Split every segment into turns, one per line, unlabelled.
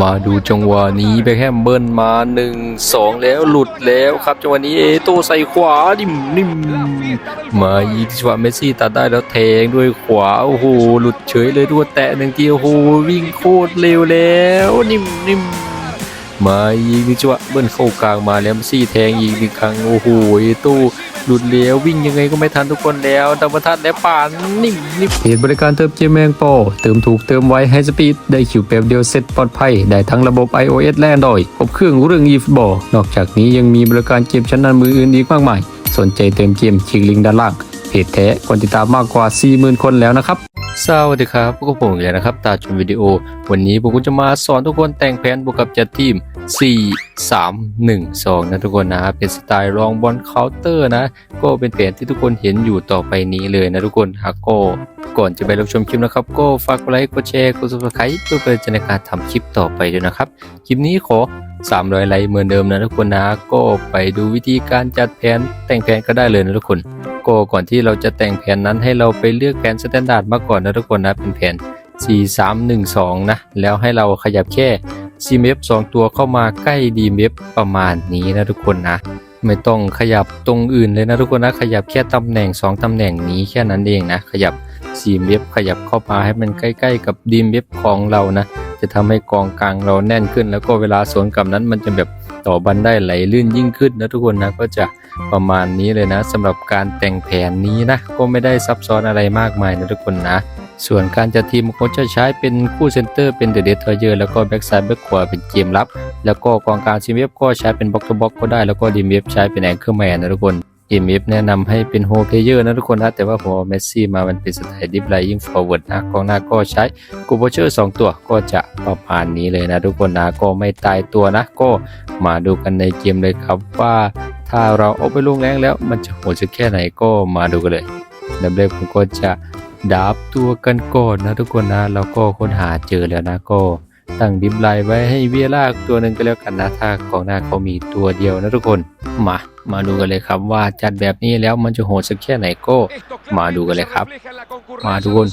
มาดูจังหวะนี้แบคแฮมเบิลมาหนึ่งสองแล้วหลุดแล้วครับจังหวะนี้เอโตใส่ขวานิ่มนิ่มมายิงจังหวะเมสซี่ตัดได้แล้วแทงด้วยขวาโอ้โหหลุดเฉยเลยด้วยแตะหนึ่งทีโอ้โหวิ่งโคตรเร็วแล้วนิ่มนิ่มมายิงจังหวะเบิ้ลเข้ากลางมาแล้วเมสซี่แทงอีกหนึ่งครั้งโอ้โหเอโต หลุดแล้ววิ่งยังไงก็ไม่ทันทุกคนแล้วดับเบิลทัดแล้วป่านนิ่มนิ่มเพจบริการเติมเจมแมงปอเติมถูกเติมไวให้สปีดได้คิวแป๊บเดียวเสร็จปลอดภัย ได้ทั้งระบบ iOS และ Android ครบเครื่องเรื่อง eFootball นอกจากนี้ยังมีบริการเกมชั้นนำมืออื่นอีกมากมาย สนใจเติมเกมคลิกลิงก์ด้านล่างเพจแท้คนติดตามมากกว่า 40,000 คนแล้วนะครับสวัสดีครับพวกบผมอีกแล้วนะครับ ตาชมวิดีโอ วันนี้ผมก็จะมาสอนทุกคนแต่งแผนบวกกับจัดทีม 4 3 1 2 นะทุกคนนะเป็นสไตล์รองบอลเคาน์เตอร์นะ ก็เป็นแผนที่ทุกคนเห็นอยู่ต่อไปนี้เลยนะทุกคนหากก็ก่อนจะไปรับชมคลิปนะครับ ก็ฝากกดไลค์กดแชร์กด subscribe เพื่อเป็นกำลังใจในการทำคลิปต่อไปด้วยนะครับ คลิปนี้ขอ 300 ไลค์เหมือนเดิมนะทุกคนนะ ก็ไปดูวิธีการจัดแผนแต่งแผนก็ได้เลยนะทุกคน ก็ก่อนที่เราจะแต่งแผนนั้นให้เราไปเลือกแผนสแตนดาร์ดมาก่อนนะทุกคนนะเป็นแผน 4 3 1 2 นะ แล้วให้เราขยับแค่ CMF 2 ตัวเข้ามาใกล้ DMF ประมาณนี้นะทุกคนนะ ไม่ต้องขยับตรงอื่นเลยนะทุกคนนะ ขยับแค่ตำแหน่ง 2ตำแหน่งนี้แค่นั้นเองนะ ขยับ CMF ขยับเข้ามาให้มันใกล้ๆกับ DMF ของเรานะ จะทำให้กองกลางเราแน่นขึ้น แล้วก็เวลาสวนกลับนั้นมันจะแบบต่อบันได้ไหลลื่นยิ่งขึ้นนะทุกคนนะก็จะประมาณนี้เลยนะสำหรับการแต่งแผนนี้นะก็ไม่ได้ซับซ้อนอะไรมากมายนะทุกคนนะ ส่วนการจัดทีมก็จะใช้เป็นคู่เซนเตอร์เป็นเดเดทเทอร์เยอร์แล้วก็แบ็กซ้ายแบ็กขวาเป็นเกมรับ แล้วก็กองกลางซีเอฟก็ใช้เป็นบ็อกต์บ็อกก็ได้แล้วก็ดีเอฟใช้เป็นแองเกอร์แมนนะทุกคน EMF แนะนำให้เป็นโฮเพเยอร์นะทุกคนนะแต่ว่าผมเอาเมสซี่มามันเป็นสไตล์ดิฟไลยิงฟอร์เวิร์ดนะกองหน้าก็ใช้กูโบเชอร์2ตัวก็จะประมาณนี้เลยนะทุกคนนะก็ไม่ตายตัวนะ ก็มาดูกันในเกมเลยครับว่า ถ้าเราเอาไปลงแรงแล้วมันจะโหดสักแค่ไหนก็มาดูกันเลยดับเบิลผมก็จะ ดับตัวกันก่อนนะทุกคนนะแล้วก็ค้นหาเจอแล้วนะก็ตั้งดิฟไลไว้ให้เวียลากตัวหนึ่งก็แล้วกันนะถ้ากองหน้าเขามีตัวเดียวนะทุกคนมามาดูกันเลยครับว่าจัดแบบนี้แล้วมันจะโหดสักแค่ไหนก็ มาดูกันเลยครับ มาทุกคน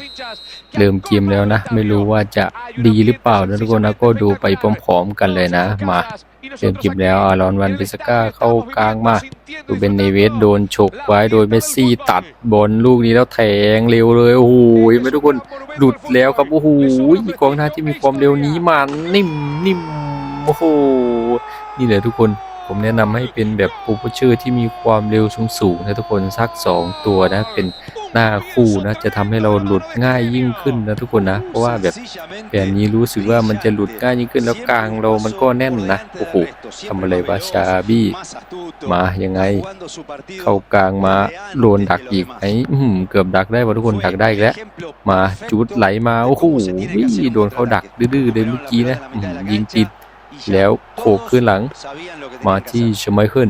เริ่มเกมแล้วนะ ไม่รู้ว่าจะดีหรือเปล่านะทุกคนนะก็ดูไปพร้อมๆกันเลยนะ มา เริ่มเกมแล้วอารอนวันเบสก้าเข้ากลางมาดูเบนเนเวสโดนฉกไว้โดยเมสซี่ตัดบอลลูกนี้แล้วแทงเร็วเลยโอ้โหไหมทุกคนหลุดแล้วครับโอ้โหกองหน้าที่มีความเร็วนี้มันนิ่มนิ่มโอ้โหนี่แหละทุกคนผมแนะนำให้เป็นแบบโปรโพเชอร์ที่มีความเร็วสูงๆนะทุกคนสัก 2 ตัวนะเป็น หน้าคู่นะจะทำให้เราหลุดง่ายยิ่งขึ้นนะทุกคนนะ เพราะว่าแบบแบบนี้รู้สึกว่ามันจะหลุดง่ายยิ่งขึ้นแล้วกลางเรามันก็แน่นนะโอ้โหทำอะไรวะชาบี้มายังไง เข้ากลางมาโดนดักอีกไอ้เกือบดักได้วะทุกคนดักได้แล้วมาจุดไหลมาโอ้โหโดนเขาดักดื้อๆเลยเมื่อกี้นะยิงติดแล้วโขกขึ้นหลัง มาที่ชไมเคิล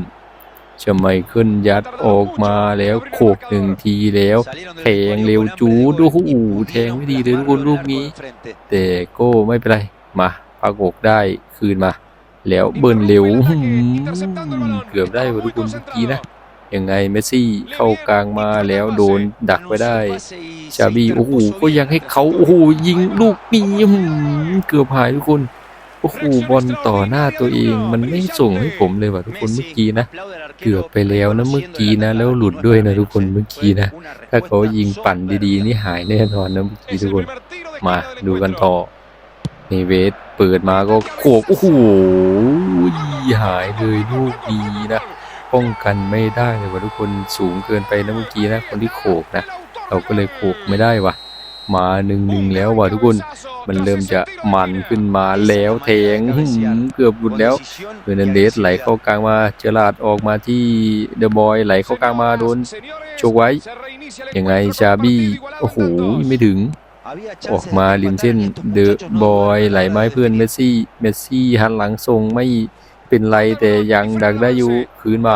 ชไมเคิลยัดออกมาแล้วโขกหนึ่งทีแล้วแทงเร็วจูดโอ้โหแทงไม่ดีเลยทุกคนลูกนี้ แต่ก็ไม่เป็นไรมาปากกได้คืนมา แล้วเบิร์นเร็วอื้อหือเกือบได้ว่ะทุกคนเมื่อกี้นะยังไงเมสซี่เข้ากลางมาแล้วโดนดักไว้ได้ชาบีโอ้โหก็ยังให้เขาโอ้โหยิงลูกนี้อื้อหือเกือบหายทุกคน โอ้โหบอลต่อหน้าตัวเองมันไม่ส่งให้ผมเลยว่ะทุกคนเมื่อกี้นะ เกือบไปแล้วนะเมื่อกี้นะ แล้วหลุดด้วยนะทุกคนเมื่อกี้นะ ถ้าเขายิงปั่นดีๆ นี่หายแน่นอนนะเมื่อกี้ทุกคน มาดูกันต่อเนเวสเปิดมาก็โขกโอ้โหหายเลยลูกดีนะป้องกันไม่ได้เลยว่ะทุกคนสูงเกินไปนะเมื่อกี้นะคนที่โขกนะ เราก็เลยโขกไม่ได้ว่ะมาหนึ่งหนึ่งแล้วว่ะทุกคน มันเริ่มจะมันขึ้นมาแล้วแทงเกือบหลุดแล้วเฟอร์นันเดสไหลเข้ากลางมาเจอราดออกมาที่เดอะบอยไหลเข้ากลางมาโดนโชกไว้ยังไงชาบี้โอ้โหไม่ถึงออกมาริมเส้นเดอะบอยไหลไม้เพื่อนเมสซี่เมสซี่หันหลังส่งไม่เป็นไรแต่ยังดักได้อยู่คืนมา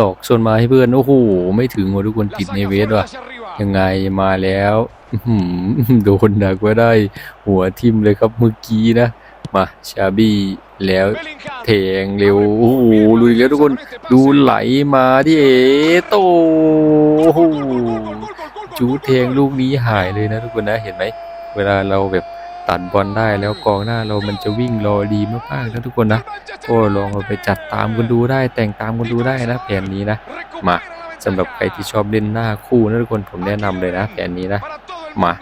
ตอกส่วนมาให้เพื่อนโอ้โหไม่ถึงว่ะทุกคนติดในเวทว่ะยังไงมาแล้ว โดนดักไว้ได้ หัวทิมเลยครับเมื่อกี้นะ มาชาบี้แล้วแทงเร็ว โอ้โหลุยแล้วทุกคน ดูไหลมาที่เอโตโอ้โหจูแทงลูกนี้หายเลยนะทุกคนนะเห็นไหม เวลาเราแบบตัดบอลได้แล้วกองหน้าเรามันจะวิ่งรอดีมากๆนะทุกคนนะก็ลองเอาไปจัดตามกันดูได้ แต่งตามกันดูได้นะแผนนี้นะ มาสำหรับใครที่ชอบเล่นหน้าคู่นะทุกคนผมแนะนำเลยนะแผนนี้นะ มา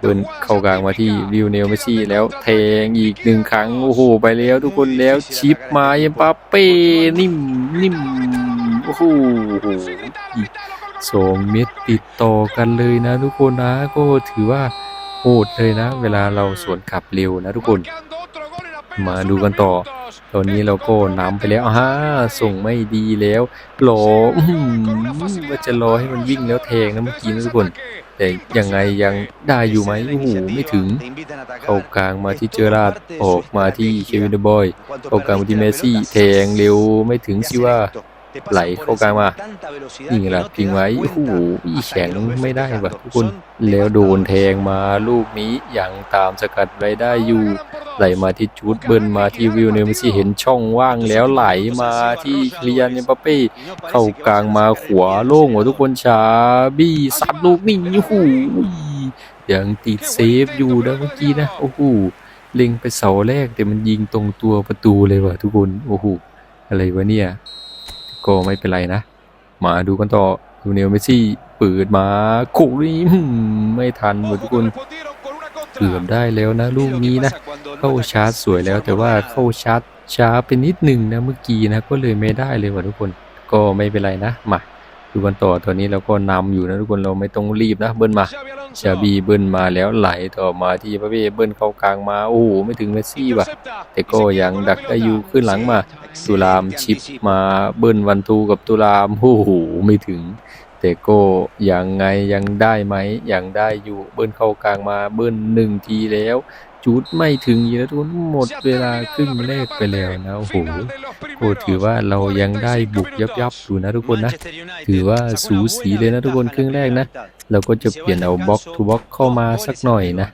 เดินเข้ากลางมาที่วิวเนลเมซี่แล้วแทงอีกหนึ่งครั้ง โอ้โห ไปแล้วทุกคนแล้วชิปมาเอ็มปาเป้นิ่มนิ่มโอ้โหอีกสองเม็ดติดต่อกันเลยนะทุกคนนะก็ถือว่าโหดเลยนะ เวลาเราสวนกลับเร็วนะทุกคน มาดูกันต่อ ตอนนี้เราก็น้ำไปแล้วฮ่าส่งไม่ดีแล้วรอว่าจะรอให้มันวิ่งแล้วแทงนะเมื่อกี้นะทุกคน แต่ยังไงยังได้อยู่ไหมโอ้โหไม่ถึง เข้ากลางมาที่เจอราดออกมาที่เควินเดอะบอยเข้ากลางมาที่เมซี่แทงเร็วไม่ถึงสิว่า ไหลเข้ากลางมานี่ไงล่ะพิงไว้โอ้โหอีแข็งไม่ได้ว่ะทุกคนแล้วโดนแทงมาลูกนี้ยังตามสกัดไว้ได้อยู่ ไหลมาที่จูดเบิร์นมาที่วิลเนลเมสซี่เห็นช่องว่างแล้วไหลมาที่เคลียนเนปาเป้เข้ากลางมาขวาโล่งหัวทุกคนชาบี้ซัดลูกนี่โอ้โหยังติดเซฟอยู่นะเมื่อกี้นะโอ้โหเล็งไปเสาแรกแต่มันยิงตรงตัวประตูเลยว่ะทุกคนโอ้โหอะไรวะเนี่ย ก็ไม่เป็นไรนะ มาดูกันต่อลูเนลเมซี่เปิดมาโขกนี่ไม่ทันหมดทุกคนเกือบได้แล้วนะลูกนี้นะ เข้าชาร์จสวยแล้วแต่ว่าเข้าชาร์จช้าไปนิดหนึ่งนะเมื่อกี้นะก็เลยไม่ได้เลยว่ะทุกคน ก็ไม่เป็นไรนะมา ดูกันต่อตอนนี้เราก็นำอยู่นะทุกคนเราไม่ต้องรีบนะเบิ้ลมาชาบีเบิ้ลมาแล้วไหลต่อมาที่ปาเป้เบิ้ลเข้ากลางมาโอ้โหไม่ถึงเมสซี่ว่ะ แต่ก็ยังดักได้อยู่ขึ้นหลังมาตุลามชิปมาเบิ้ลวันทูกับตุลามโอ้โหไม่ถึงแต่ก็ยังไงยังได้ไหมยังได้อยู่เบิ้ลเข้ากลางมาเบิ้ลหนึ่งทีแล้ว จุดไม่ถึงอีกแล้วทุนหมดเวลาครึ่งแรกไปแล้วนะโอ้โหก็ถือว่าเรายังได้บุกยับยับอยู่นะทุกคนนะ ถือว่าสูสีเลยนะทุกคนครึ่งแรกนะ เราก็จะเปลี่ยนเอาบล็อกทูบล็อกเข้ามาสักหน่อยนะ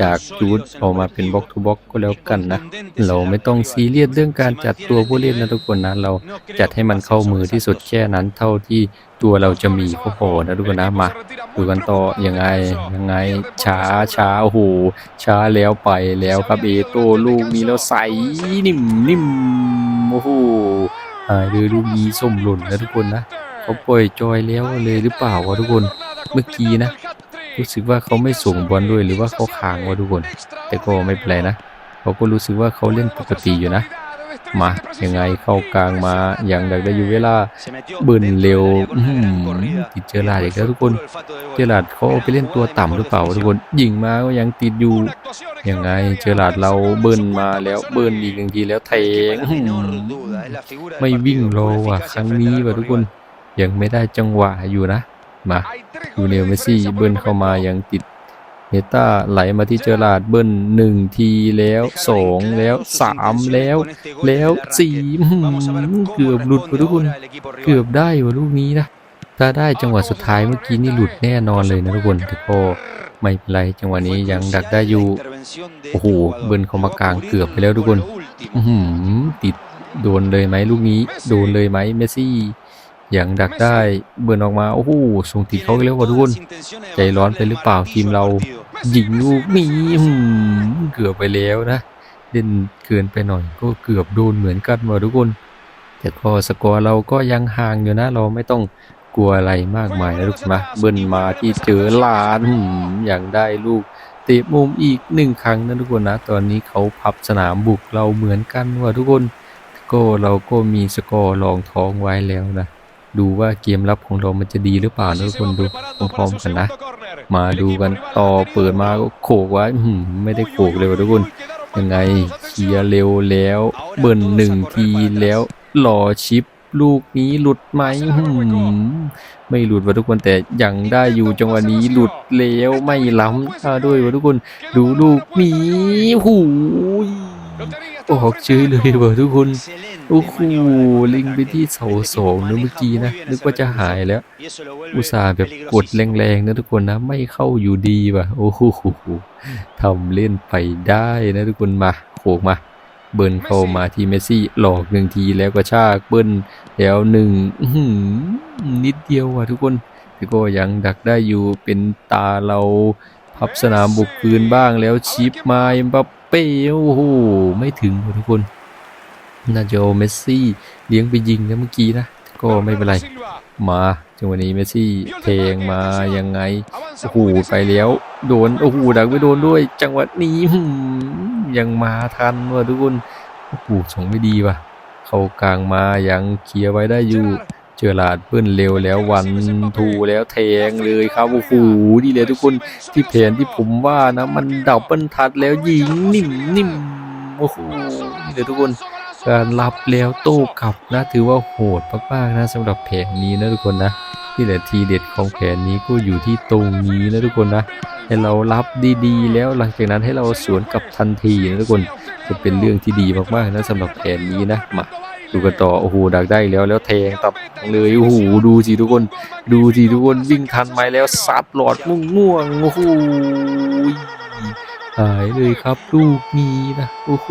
จากจูดออกมาเป็นบล็อกทูบล็อกก็แล้วกันนะ เราไม่ต้องซีเรียสเรื่องการจัดตัวผู้เล่นนะทุกคนนะ เราจัดให้มันเข้ามือที่สุดแค่นั้นเท่าที่ตัวเราจะมีก็พอนะทุกคนนะมาดูกันต่อยังไงยังไงช้าช้าโอ้โหช้าแล้วไปแล้วครับเอโตลูกนี้แล้วใสนิ่มนิ่มโอ้โหหายเลยลูกนี้ส้มหล่นนะทุกคนนะเขาปล่อยจอยแล้วเลยหรือเปล่าวะทุกคนเมื่อกี้นะ รู้สึกว่าเขาไม่ส่งบอลด้วยหรือว่าเขาค้างวะทุกคน แต่ก็ไม่เป็นไรนะเขาก็รู้สึกว่าเขาเล่นปกติอยู่นะ มายังไงเข้ากลางมาอย่างดักได้อยู่เวลาเบิร์นเร็วติดเจอราดอีกแล้วทุกคนเจอราดเขาไปเล่นตัวต่ำหรือเปล่าทุกคนยิงมาก็ยังติดอยู่ยังไงเจอราดเราเบิร์นมาแล้วเบิร์นอีกหนึ่งทีแล้วแทงไม่วิ่งรอว่ะครั้งนี้ว่ะทุกคนยังไม่ได้จังหวะอยู่นะ มายูเนลเมซี่เบิร์นเข้ามายังติดเนต้าไหลมาที่เจอราดเบิร์นหนึ่งทีแล้วสองแล้วสามแล้ว แล้วสี่เกือบหลุดทุกคนเกือบได้วะลูกนี้นะถ้าได้จังหวะสุดท้ายเมื่อกี้นี่หลุดแน่นอนเลยนะทุกคนแต่ก็ไม่เป็นไรจังหวะนี้ยังดักได้อยู่โอ้โหเบิร์นเข้ามากลางเกือบไปแล้วทุกคนหือติดโดนเลยไหมลูกนี้ โดนเลยไหมเมส ซี่ยังดักได้เบิร์นออกมา โอ้โหส่งติดเขาอีกแล้วว่ะทุกคนใจร้อนไปหรือเปล่าทีมเรายิงลูกนี้อื้อหือเกือบไปแล้วนะเล่นเกินไปหน่อยก็เกือบโดนเหมือนกันว่ะทุกคน แต่ก็สกอร์เราก็ยังห่างอยู่นะ เราไม่ต้องกลัวอะไรมากมายนะทุกคนนะเบิ้ลมาที่เจอลานหืมอย่างได้ลูกเตะมุมอีกหนึ่งครั้งนะทุกคนนะ ตอนนี้เขาพับสนามบุกเราเหมือนกันว่ะทุกคนก็เราก็มีสกอร์รองท้องไว้แล้วนะ ดูว่าเกมรับของเรามันจะดีหรือเปล่านะทุกคนดูพร้อมๆกันนะ มาดูกันต่อเปิดมาก็โขกไว้อื้อหือไม่ได้โขกเลยว่ะทุกคนยังไงเคลียร์เร็วแล้ว เบิร์นหนึ่งทีแล้วหล่อชิปลูกนี้หลุดไหมหืมไม่หลุดว่ะทุกคนแต่ยังได้อยู่จังหวะนี้หลุดแล้วไม่ล้ำท่าด้วยว่ะทุกคนดูลูกนี้หูยออกเฉยเลยว่ะทุกคน โอ้โหลิงไปที่เสาสองนะเมื่อกี้นะ นึกว่าจะหายแล้ว อุตส่าห์แบบกดแรงๆนะทุกคนนะ ไม่เข้าอยู่ดีว่ะ โอ้โหทำเล่นไปได้นะทุกคนมาโขกมา เบิร์นเข้ามาที่เมสซี่หลอกหนึ่งทีแล้วก็ชากเบิร์นแล้วหนึ่งนิดเดียวว่ะทุกคนแต่ก็ยังดักได้อยู่เป็นตาเราพับสนามบุกคืนบ้างแล้วชิปมาเอ็มบัปเป้โอ้โหไม่ถึงวะทุกคน น่าจะเอาเมสซี่เลี้ยงไปยิงนะเมื่อกี้นะ ก็ไม่เป็นไร มาจังหวะนี้เมสซี่เทงมายังไง โอ้โหไปแล้ว โดน โอ้โหดักไม่โดนด้วย จังหวะนี้ยังมาทันว่ะทุกคน โอ้โหส่งไม่ดีว่ะ เข้ากลางมายังเคลียร์ไว้ได้อยู่ เจอหลาดเบิ้ลเร็วแล้ววันทูแล้วแทงเลยครับโอ้โหดีเลยทุกคนที่แผนที่ผมว่านะ มันดับเบิ้ลทัดแล้วยิงนิ่มนิ่มโอ้โหนี่เลยทุกคน การรับแล้วโต้กลับนะถือว่าโหดมากๆนะสำหรับแผนนี้นะทุกคนนะที่แหละทีเด็ดของแผนนี้ก็อยู่ที่ตรงนี้นะทุกคนนะให้เรารับดีๆ แล้วหลังจากนั้นให้เราสวนกลับทันทีนะทุกคนจะเป็นเรื่องที่ดีมากๆนะสำหรับแผนนี้นะมาดูกันต่อโอ้โหดักได้แล้วแล้วแทงตับเลยโอ้โหดูสิทุกคน ดูสิทุกคนวิ่งทันไหมแล้วซัดหลอดม่วงม่วงโอ้โหหายเลยครับลูกนี้นะโอ้โห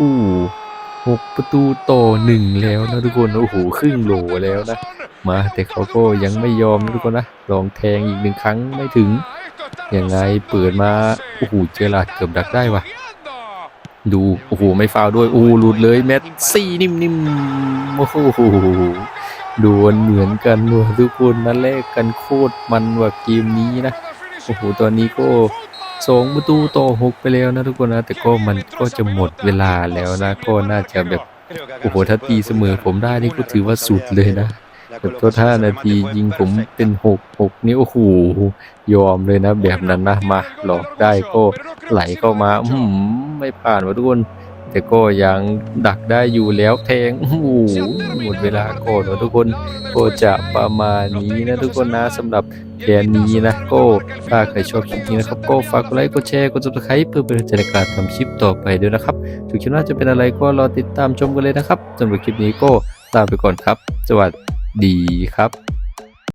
หกประตูต่อหนึ่งแล้วนะทุกคนโอ้โหครึ่งโหลแล้วนะมาแต่เขาก็ยังไม่ยอมทุกคนนะลองแทงอีกหนึ่งครั้งไม่ถึงยังไงเปิดมาโอ้โหเจอลาดเกือบดักได้วะดูโอ้โหไม่ฟาวด้วยโอ้หหลุดเลยแมตซี่นิ่มๆโอ้โหโดนเหมือนกันว่ะทุกคนนะแลกกันโคตรมันว่ะเกมนี้นะโอ้โหตอนนี้ก็ สองประตูต่อหกไปแล้วนะทุกคนนะ แต่ก็มันก็จะหมดเวลาแล้วนะ ก็น่าจะแบบโอ้โหถ้าตีเสมอผมได้นี่ก็ถือว่าสุดเลยนะแบบตัวท่านาทียิงผมเป็นหกหกนี่โอ้โหยอมเลยนะ แบบนั้นนะมาหลอกได้ก็ไหลเข้ามา อืมไม่ผ่านวะทุกคน แต่ก็ยังดักได้อยู่แล้วแทงโอ้โหหมดเวลาก่อนวะทุกคนก็จะประมาณนี้นะทุกคนนะสำหรับแผนนี้นะก็ถ้าใครชอบคลิปนี้นะครับก็ฝากกดไลค์กดแชร์กด subscribe เพื่อเป็นกำลังใจในการทำคลิปต่อไปด้วยนะครับถึงคลิปหน้าจะเป็นอะไรก็รอติดตามชมกันเลยนะครับสำหรับคลิปนี้ก็ลาไปก่อนครับ สวัสดีครับ